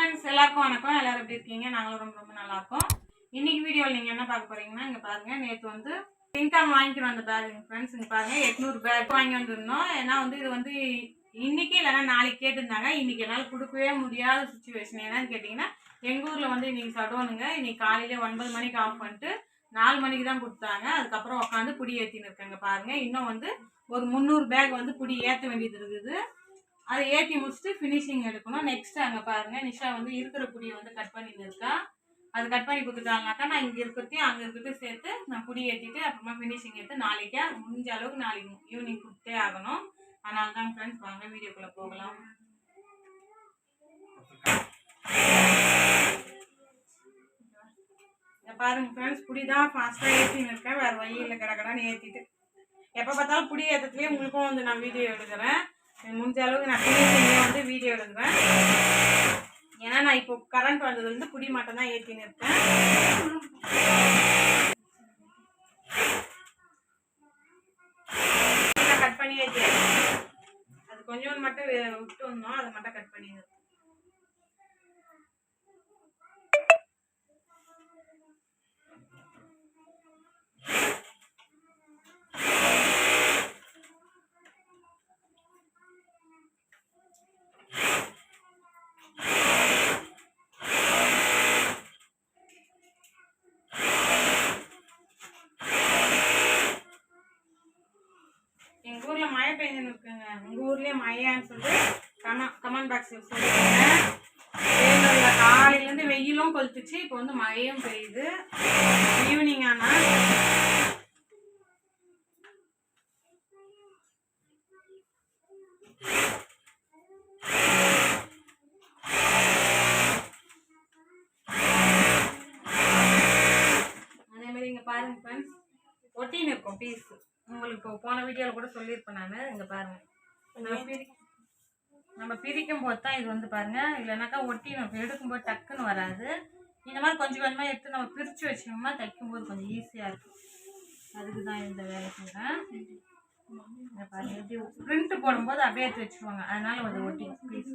Friends எல்லாருக்கும் வணக்கம். எல்லாரும் எப்படி இருக்கீங்க? நாங்களும் ரொம்ப ரொம்ப நல்லா இருக்கோம் இன்னைக்கு வீடியோவில் நீங்கள் என்ன பார்க்க போறீங்கன்னா இங்கே பாருங்க. நேற்று வந்து பிங்காம் வாங்கிட்டு வந்த பேக் ஃப்ரெண்ட்ஸ் இங்கே பாருங்க. எட்நூறு பேக் வாங்கி வந்திருந்தோம். ஏன்னா வந்து இது வந்து இன்னைக்கு இல்லைன்னா நாளைக்கு கேட்டிருந்தாங்க. இன்னைக்கு என்னால் கொடுக்கவே முடியாத சுச்சுவேஷன் என்னன்னு கேட்டிங்கன்னா எங்கள் ஊரில் வந்து இன்னைக்கு சடோனுங்க. இன்னைக்கு காலையில ஒன்பது மணிக்கு ஆஃப் பண்ணிட்டு நாலு மணிக்கு தான் கொடுத்தாங்க. அதுக்கப்புறம் உட்காந்து புடி ஏற்றின்னு இருக்காங்க பாருங்க. இன்னும் வந்து ஒரு முந்நூறு பேக் வந்து புடி ஏற்ற வேண்டியது இருக்குது. அதை ஏற்றி முடிச்சுட்டு ஃபினிஷிங் எடுக்கணும். நெக்ஸ்ட் அங்கே பாருங்கள் நிஷா வந்து இருக்கிற புடியை வந்து கட் பண்ணிட்டு இருக்கா அது கட் பண்ணி கொடுத்துட்டாங்கனாக்கா நான் இங்கே இருக்கிறதையும் அங்கே இருக்கிறதையும் சேர்த்து நான் புடி ஏற்றிட்டு அப்புறமா ஃபினிஷிங் எடுத்து நாளைக்கே முடிஞ்ச அளவுக்கு நாளைக்கு ஈவினிங் கொடுத்தே ஆகணும். அதனால தான் ஃப்ரெண்ட்ஸ் வாங்க வீடியோக்குள்ளே போகலாம். பாருங்க ஃப்ரெண்ட்ஸ் புடி தான் ஃபாஸ்ட்டாக ஏற்றின்னு இருக்கேன் வேறு வழியில் இல்லை கடை ஏற்றிட்டு எப்போ பார்த்தாலும் புடி ஏற்றத்துலேயே உங்களுக்கும் வந்து நான் வீடியோ எடுக்கிறேன். முடிஞ்ச அளவுக்கு நான் ஃபினிஷிங்லேயே வந்து வீடியோ எடுக்கிறேன் ஏன்னா நான் இப்போ கரண்ட் வந்ததுலேருந்து புடி மட்டும் தான் ஏற்றின்னு இருக்கேன். கட் பண்ணி ஏற்றி அது கொஞ்சோண்டு மட்டும் விட்டு வந்தோம். அதை மட்டும் கட் பண்ணி எங்க ஊர்ல மழை பெய்ஞ்சுன்னு இருக்குங்க. உங்கள் ஊர்லேயே மழையான்னு சொல்லிட்டு கம கமெண்ட் பாக்ஸில் சொல்லுங்க வேலூர்ல வெயிலும் கொளுத்துச்சு இப்போ வந்து மழையும் பெய்யுது. ஈவினிங் ஆனால் அதே மாதிரி இங்க பாருங்க ஃப்ரெண்ட்ஸ் ஒட்டின்னு இருக்கும் பீஸ் உங்களுக்கு இப்போ போன வீடியோவில் கூட சொல்லியிருப்பேன் நான் இங்கே பாருங்க. நம்ம பிரி நம்ம பிரிக்கும் போது தான் இது வந்து பாருங்க இல்லைனாக்கா ஒட்டி நம்ம எடுக்கும்போது டக்குன்னு வராது. இந்த மாதிரி கொஞ்சம் கொஞ்சமாக எடுத்து நம்ம பிரித்து வச்சோம்னா தைக்கும்போது கொஞ்சம் ஈஸியாக இருக்கும். அதுக்கு தான் இந்த வேலை செய்கிறேன் இங்க பாருங்க இப்படி பிரிண்ட் போடும்போது அப்படியே எடுத்து வச்சுருவாங்க. அதனால வந்து ஒட்டி பீஸ்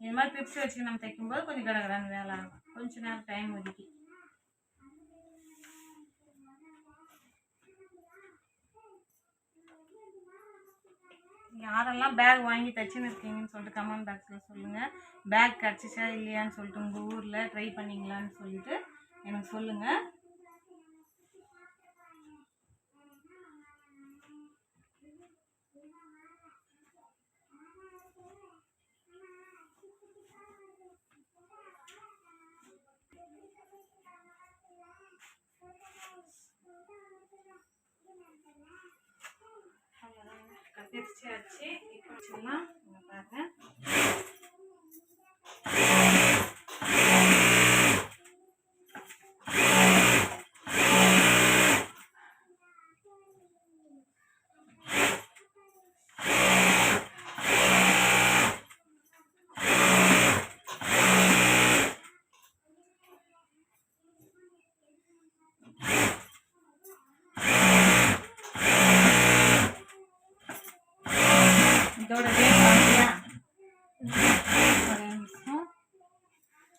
இந்த மாதிரி பிப்ஸ் வச்சு நம்ம தைக்கும்போது கொஞ்சம் கடகடான வேலை ஆகும். கொஞ்ச நேரம் டைம் ஒதுக்கி. யாரெல்லாம் பேக் வாங்கி தைச்சுன்னு இருக்கீங்கன்னு சொல்லிட்டு கமெண்ட் பாக்ஸில் சொல்லுங்கள் பேக் கிடச்சிச்சா இல்லையான்னு சொல்லிட்டு உங்கள் ஊரில் ட்ரை பண்ணீங்களான்னு சொல்லிட்டு எனக்கு சொல்லுங்கள் கத்திரிச்சாச்சு இப்போ வச்சுக்கலாம் இங்க பாருங்க இதோட டேட் பார்த்தியா ஒரே நிமிஷம்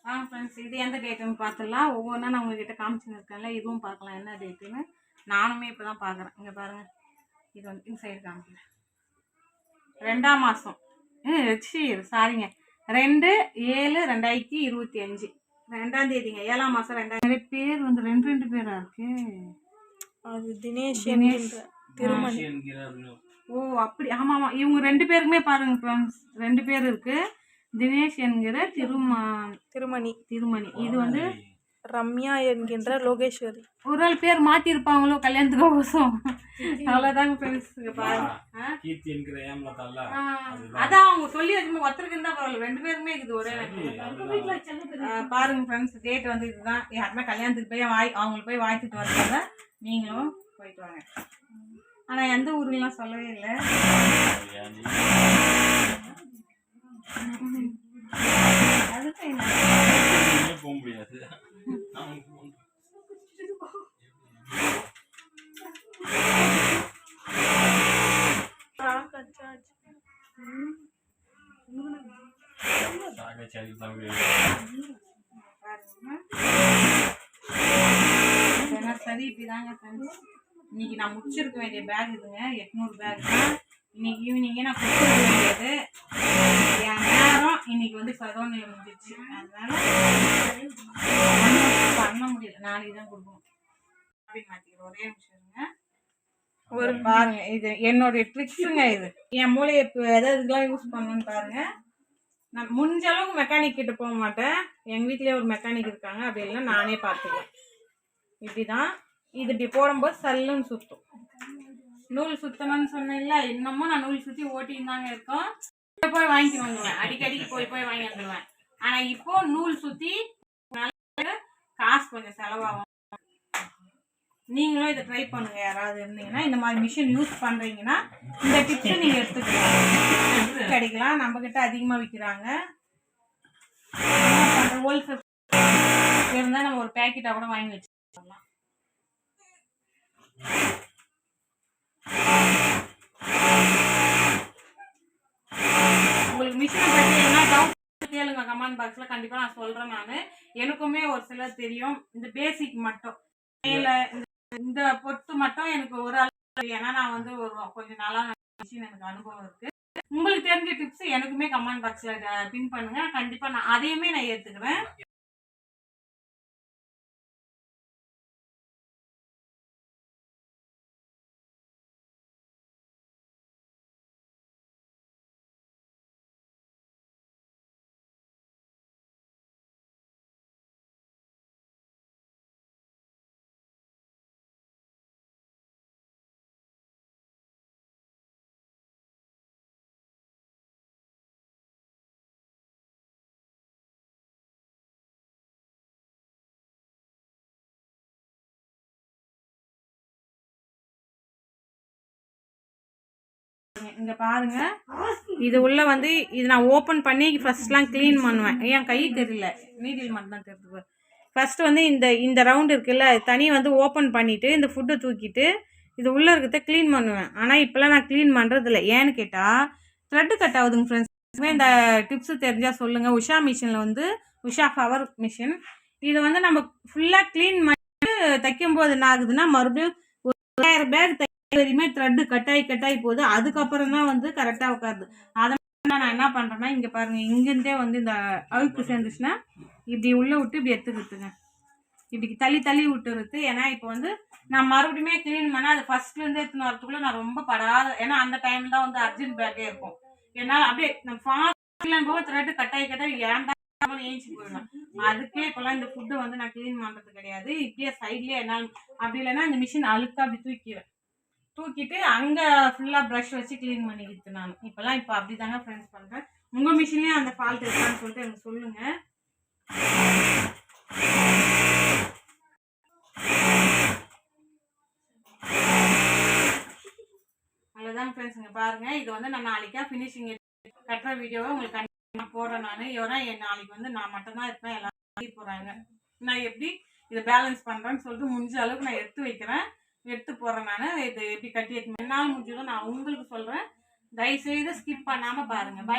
ஆ ஃப்ரெண்ட்ஸ் இது எந்த டேட்டுன்னு பார்த்துடலாம் ஒவ்வொன்றா நான் உங்ககிட்ட காமிச்சுன்னு இருக்கேன்ல இதுவும் பார்க்கலாம் என்ன டேட்டுன்னு நானுமே இப்போ தான் பார்க்குறேன் இங்கே பாருங்கள் இது வந்து இந்த சைடு காமிக்கிறேன். ரெண்டாம் மாதம் சி சாரிங்க. ரெண்டு ஏழு ரெண்டாயிரத்தி இருபத்தி அஞ்சு. ரெண்டாம் தேதிங்க. ஏழாம் மாதம் ரெண்டாயிரம் பேர் வந்து ரெண்டு ரெண்டு பேரா இருக்கு? அது தினேஷ் தினேஷ். திருமணி. ஓ அப்படி. ஆமாம் ஆமாம் இவங்க ரெண்டு பேருக்குமே பாருங்க ஃப்ரெண்ட்ஸ் ரெண்டு பேர் இருக்கு. தினேஷ் என்கிற திருமா திருமணி. திருமணி. இது வந்து ரம்யா என்கின்ற லோகேஸ்வரி. ஒரு நாள் பேர் மாத்திருப்பாங்களோ கல்யாணத்துக்கு கோசம் ஆ? கீர்த்தி என்கிற ஆ, அதான் அவங்க சொல்லி வச்சுமா ஒருத்தருக்கு இருந்தா பரவாயில்ல. ரெண்டு பேருமே இருக்குது ஒரே பாருங்க ஃப்ரெண்ட்ஸ் டேட் வந்து இதுதான். யாருமே கல்யாணத்துக்கு போய் வாய் அவங்களுக்கு போய் வாழ்த்துட்டு வரதாங்க நீங்களும் போயிட்டு வாங்க. ஆனா எந்த ஊருலாம் சொல்லவே இல்லை. போக முடியாது சரி இப்படிதாங்க இன்னைக்கு நான் முடிச்சிருக்க வேண்டிய பேக் இதுங்க எட்நூறு பேக் தான் இன்னைக்கு ஈவினிங்கே நான் கொடுக்க வேண்டியது என் நேரம் இன்னைக்கு வந்து பதினொன்று முடிஞ்சிச்சு அதனால பண்ண முடியல. நாளைக்கு தான் கொடுக்கணும். அப்படின்னு மாற்றிக்கிறேன் ஒரே நிமிஷம் ஒரு பாருங்க. இது என்னுடைய ட்ரிக்ஸுங்க இது. என் மூளையை இப்போ எதாவது இதுக்கெல்லாம் யூஸ் பண்ணணும்னு பாருங்க. நான் முடிஞ்ச அளவுக்கு மெக்கானிக் கிட்ட போக மாட்டேன். எங்கள் வீட்டிலேயே ஒரு மெக்கானிக் இருக்காங்க. அப்படி இல்லைன்னா நானே பார்த்துக்குவேன். இப்படி தான் இது இப்படி போடும்போது சல்லுன்னு சுற்றும் நூல் சுத்தணும்னு சொன்னேன்ல இன்னமும் நான் நூல் சுற்றி ஓட்டின்னு தாங்க இருக்கோம். போய் வாங்கி வாங்கிட்டு வந்துடுவேன் அடிக்கடிக்கு போய் போய் வாங்கி வந்துடுவேன் ஆனால் இப்போ நூல் சுற்றி காசு கொஞ்சம் செலவாகும். நீங்களும் இதை ட்ரை பண்ணுங்க. யாராவது இருந்தீங்கன்னா இந்த மாதிரி மிஷின் யூஸ் பண்றீங்கன்னா இந்த டிப்ஸ் நீங்க எடுத்துக்கலாம். கிடைக்கலாம். நம்ம கிட்ட அதிகமா விற்கிறாங்க ஹோல்சேல் இருந்தால் நம்ம ஒரு பேக்கெட்டாக கூட வாங்கி வச்சுக்கலாம். உங்களுக்கு மிஷினை பற்றி என்ன டவுட் கேளுங்க கமெண்ட் பாக்ஸில் கண்டிப்பாக நான் சொல்கிறேன் நான். எனக்குமே ஒரு சிலர் தெரியும். இந்த பேசிக் மட்டும். மேல இந்த பொட்டு மட்டும் எனக்கு ஒரு அளவு ஏன்னா நான் வந்து ஒரு கொஞ்சம் நாளாக மிஷின் எனக்கு அனுபவம் இருக்கு. உங்களுக்கு தெரிஞ்ச டிப்ஸ் எனக்குமே கமெண்ட் பாக்ஸில் பின் பண்ணுங்க. கண்டிப்பாக நான் அதையுமே நான் ஏத்துக்கிறேன் இங்கே பாருங்க. இது உள்ள வந்து இது நான் ஓப்பன் பண்ணி ஃபர்ஸ்ட்லாம் க்ளீன் பண்ணுவேன். என் கை தெரியல. நீடில் மட்டும் தான் தெரியுது ஃபஸ்ட்டு வந்து இந்த இந்த ரவுண்டு இருக்குல்ல தனி வந்து ஓப்பன் பண்ணிவிட்டு இந்த ஃபுட்டை தூக்கிட்டு இது உள்ளே இருக்கிறத க்ளீன் பண்ணுவேன். ஆனால் இப்போலாம் நான் க்ளீன் பண்ணுறதில்ல ஏன்னு கேட்டால் த்ரெட்டு கட் ஆகுதுங்க ஃப்ரெண்ட்ஸ் இந்த டிப்ஸு தெரிஞ்சால் சொல்லுங்கள் உஷா மிஷினில் வந்து உஷா ஃபவர் மிஷின் இது வந்து நம்ம ஃபுல்லாக க்ளீன் பண்ணிட்டு தைக்கும்போது என்ன ஆகுதுன்னா மறுபடியும் ஒரு ஆயிரம் பேக் வரையுமே த்ரெட்டு கட்டாயி கட்டாயி போகுது. அதுக்கப்புறம் தான் வந்து கரெக்டாக உட்காருது. அதை நான் என்ன பண்ணுறேன்னா இங்கே பாருங்கள் இங்கேருந்தே வந்து இந்த அழுக்கு சேர்ந்துச்சுன்னா இப்படி உள்ளே விட்டு இப்படி எடுத்துக்கிட்டுங்க. இப்படி தள்ளி தள்ளி விட்டுருது. ஏன்னா இப்போ வந்து நான் மறுபடியுமே க்ளீன் பண்ணால் அது ஃபர்ஸ்ட்லேருந்து எடுத்துன்னு வரத்துக்குள்ள நான் ரொம்ப படாத ஏன்னா அந்த டைமில் தான் வந்து அர்ஜென்ட் பேக்கே இருக்கும். என்னால் அப்படியே நான் ஃபாஸ்ட்லாம் போக த்ரெட்டு கட்டாயி கட்டாயி ஏன்டா ஏஞ்சி போயிடுவேன். அதுக்கே இப்போல்லாம் இந்த ஃபுட்டு வந்து நான் க்ளீன் பண்ணுறது கிடையாது. இப்படியே சைட்லேயே என்னால் அப்படி இல்லைன்னா இந்த மிஷின் அழுக்கா அப்படி தூக்கிடுவேன். தூக்கிட்டு அங்கே ஃபுல்லாக ப்ரஷ் வச்சு க்ளீன் பண்ணிக்கிட்டு நான் இப்போல்லாம் இப்போ அப்படி தாங்க ஃப்ரெண்ட்ஸ் பண்ணுறேன் உங்கள் மிஷின்லேயும் அந்த ஃபால்ட் இருக்கான்னு சொல்லிட்டு எனக்கு சொல்லுங்கள் அவ்வளோதாங்க ஃப்ரெண்ட்ஸ் இங்கே பாருங்கள் இது வந்து நான் நாளைக்கா ஃபினிஷிங் கட்டுற வீடியோவை உங்களுக்கு கண்டிப்பாக போடுறேன் நான். ஏன்னா என் நாளைக்கு வந்து நான் மட்டும்தான் இருப்பேன். எல்லாரும் போகிறாங்க நான் எப்படி இதை பேலன்ஸ் பண்ணுறேன்னு சொல்லிட்டு முடிஞ்ச அளவுக்கு நான் எடுத்து வைக்கிறேன். எடுத்து போடுறேன் நான். இது எப்படி கட்டி முன்னால் முடிஞ்சதும் நான் உங்களுக்கு சொல்கிறேன் தயவுசெய்து ஸ்கிப் பண்ணாமல் பாருங்கள் பை